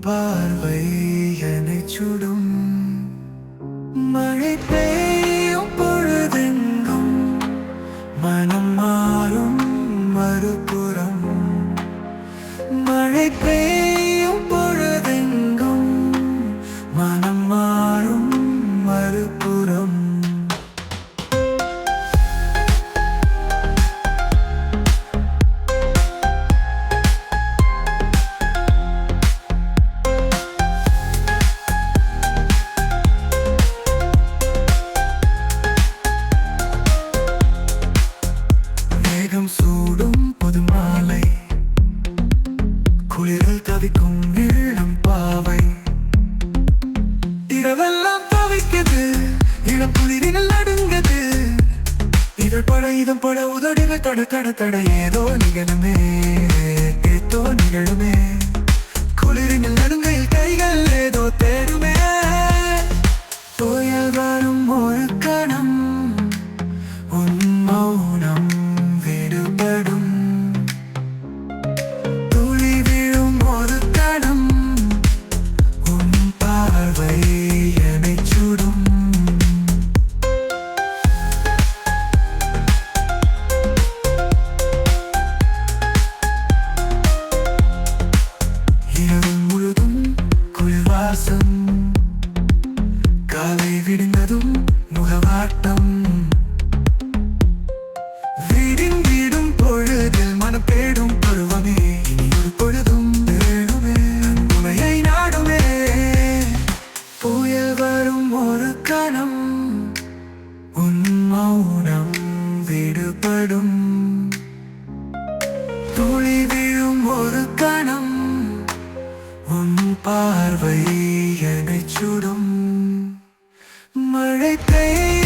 பார்வை என்னை சுடும். மழை பெய்யும் பொழுதெங்கும் மனம் மாறும் மறுபுறம். மழை பெய்யும் குளிரில் தவிக்கும் இளம் பாவை. இரவெல்லாம் தவிக்குது இளம் குளிரில் நடுங்குது. இதழ் பட இதம் பட உதடுகள் தட தட தட ஏதோ நிகழுமே ஏதோ நிகழுமே. குளிரில் நடு விடுந்ததும் முகவாட்டம் வீடின் வீடும் பொழுதில் மனம் தேடும் பருவமே ஒரு பொழுதும் உமையை நாடுமே புயல் வரும் ஒரு கணம் உன் மௌனம் விடுபடும் துளி விழும் ஒரு கணம் உன் பார்வை மழை பெய்யும்.